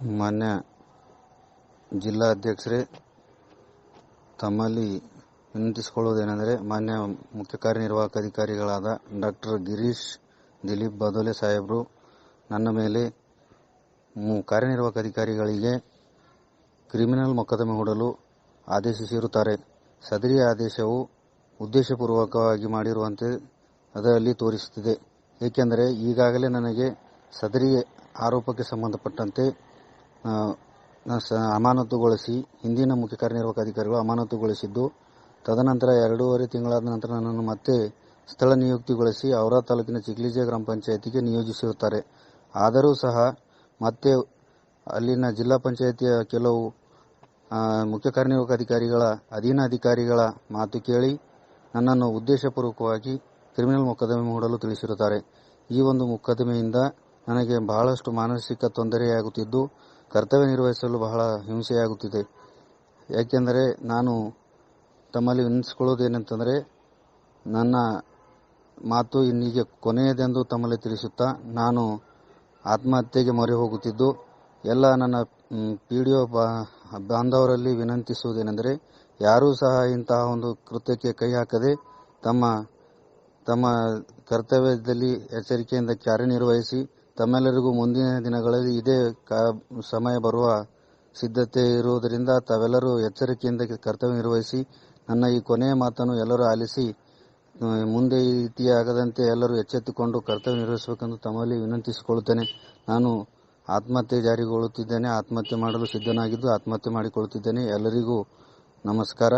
ಮಾನ್ಯ ಜಿಲ್ಲಾಧ್ಯಕ್ಷರೇ, ತಮ್ಮಲ್ಲಿ ವಿನಂತಿಸಿಕೊಳ್ಳುವುದೇನೆಂದರೆ ಮಾನ್ಯ ಮುಖ್ಯ ಕಾರ್ಯನಿರ್ವಾಹಕ ಅಧಿಕಾರಿಗಳಾದ ಡಾಕ್ಟರ್ ಗಿರೀಶ್ ದಿಲೀಪ್ ಬದೋಲೆ ಸಾಹೇಬರು, ನನ್ನ ಮೇಲೆ ಕಾರ್ಯನಿರ್ವಾಹಕ ಅಧಿಕಾರಿಗಳಿಗೆ ಕ್ರಿಮಿನಲ್ ಮೊಕದ್ದಮೆ ಹೂಡಲು ಆದೇಶಿಸಿರುತ್ತಾರೆ. ಸದರಿ ಆದೇಶವು ಉದ್ದೇಶಪೂರ್ವಕವಾಗಿ ಮಾಡಿರುವಂತೆ ಅದರಲ್ಲಿ ತೋರಿಸುತ್ತಿದೆ. ಏಕೆಂದರೆ ಈಗಾಗಲೇ ನನಗೆ ಸದರಿ ಆರೋಪಕ್ಕೆ ಸಂಬಂಧಪಟ್ಟಂತೆ ಅಮಾನತುಗೊಳಿಸಿ, ಹಿಂದಿನ ಮುಖ್ಯ ಕಾರ್ಯನಿರ್ವಾಹಕ ಅಧಿಕಾರಿಗಳು ಅಮಾನತುಗೊಳಿಸಿದ್ದು, ತದನಂತರ ಎರಡೂವರೆ ತಿಂಗಳಾದ ನಂತರ ನನ್ನನ್ನು ಮತ್ತೆ ಸ್ಥಳ ನಿಯುಕ್ತಿಗೊಳಿಸಿ ಔರಾ ತಾಲೂಕಿನ ಚಿಗ್ಲಿಜೆ ಗ್ರಾಮ ಪಂಚಾಯತಿಗೆ ನಿಯೋಜಿಸಿರುತ್ತಾರೆ ಆದರೂ ಸಹ ಮತ್ತೆ ಅಲ್ಲಿನ ಜಿಲ್ಲಾ ಪಂಚಾಯತಿಯ ಕೆಲವು ಮುಖ್ಯ ಕಾರ್ಯನಿರ್ವಾಹಕ ಅಧಿಕಾರಿಗಳ, ಅಧೀನ ಅಧಿಕಾರಿಗಳ ಮಾತು ಕೇಳಿ ನನ್ನನ್ನು ಉದ್ದೇಶಪೂರ್ವಕವಾಗಿ ಕ್ರಿಮಿನಲ್ ಮೊಕದ್ದಮೆ ಹೂಡಲು ತಿಳಿಸಿರುತ್ತಾರೆ. ಈ ಒಂದು ಮೊಕದ್ದಮೆಯಿಂದ ನನಗೆ ಬಹಳಷ್ಟು ಮಾನಸಿಕ ತೊಂದರೆಯಾಗುತ್ತಿದ್ದು ಕರ್ತವ್ಯ ನಿರ್ವಹಿಸಲು ಬಹಳ ಹಿಂಸೆಯಾಗುತ್ತಿದೆ. ಯಾಕೆಂದರೆ ನಾನು ತಮ್ಮಲ್ಲಿ ವಿನಿಸಿಕೊಳ್ಳುವುದೇನೆಂತಂದರೆ ನನ್ನ ಮಾತು ಇನ್ನೀಗೆ ಕೊನೆಯದೆಂದು ತಮ್ಮಲ್ಲಿ ತಿಳಿಸುತ್ತಾ, ನಾನು ಆತ್ಮಹತ್ಯೆಗೆ ಮೊರೆ ಹೋಗುತ್ತಿದ್ದು ಎಲ್ಲ ನನ್ನ ಪಿ ಡಿ ಒ ಬಾಂಧವರಲ್ಲಿ ವಿನಂತಿಸುವುದೇನೆಂದರೆ, ಯಾರೂ ಸಹ ಇಂತಹ ಒಂದು ಕೃತ್ಯಕ್ಕೆ ಕೈ ಹಾಕದೆ ತಮ್ಮ ತಮ್ಮ ಕರ್ತವ್ಯದಲ್ಲಿ ಎಚ್ಚರಿಕೆಯಿಂದ ಕಾರ್ಯನಿರ್ವಹಿಸಿ ತಮ್ಮೆಲ್ಲರಿಗೂ ಮುಂದಿನ ದಿನಗಳಲ್ಲಿ ಇದೇ ಸಮಯ ಬರುವ ಸಿದ್ಧತೆ ಇರುವುದರಿಂದ ತಾವೆಲ್ಲರೂ ಎಚ್ಚರಿಕೆಯಿಂದ ಕರ್ತವ್ಯ ನಿರ್ವಹಿಸಿ, ನನ್ನ ಈ ಕೊನೆಯ ಮಾತನ್ನು ಎಲ್ಲರೂ ಆಲಿಸಿ ಮುಂದೆ ಈ ರೀತಿಯಾಗದಂತೆ ಎಲ್ಲರೂ ಎಚ್ಚೆತ್ತುಕೊಂಡು ಕರ್ತವ್ಯ ನಿರ್ವಹಿಸಬೇಕೆಂದು ತಮ್ಮಲ್ಲಿ ವಿನಂತಿಸಿಕೊಳ್ಳುತ್ತೇನೆ. ನಾನು ಆತ್ಮಹತ್ಯೆ ಜಾರಿಗೊಳ್ಳುತ್ತಿದ್ದೇನೆ. ಆತ್ಮಹತ್ಯೆ ಮಾಡಲು ಸಿದ್ಧನಾಗಿದ್ದು ಆತ್ಮಹತ್ಯೆ ಮಾಡಿಕೊಳ್ಳುತ್ತಿದ್ದೇನೆ. ಎಲ್ಲರಿಗೂ ನಮಸ್ಕಾರ.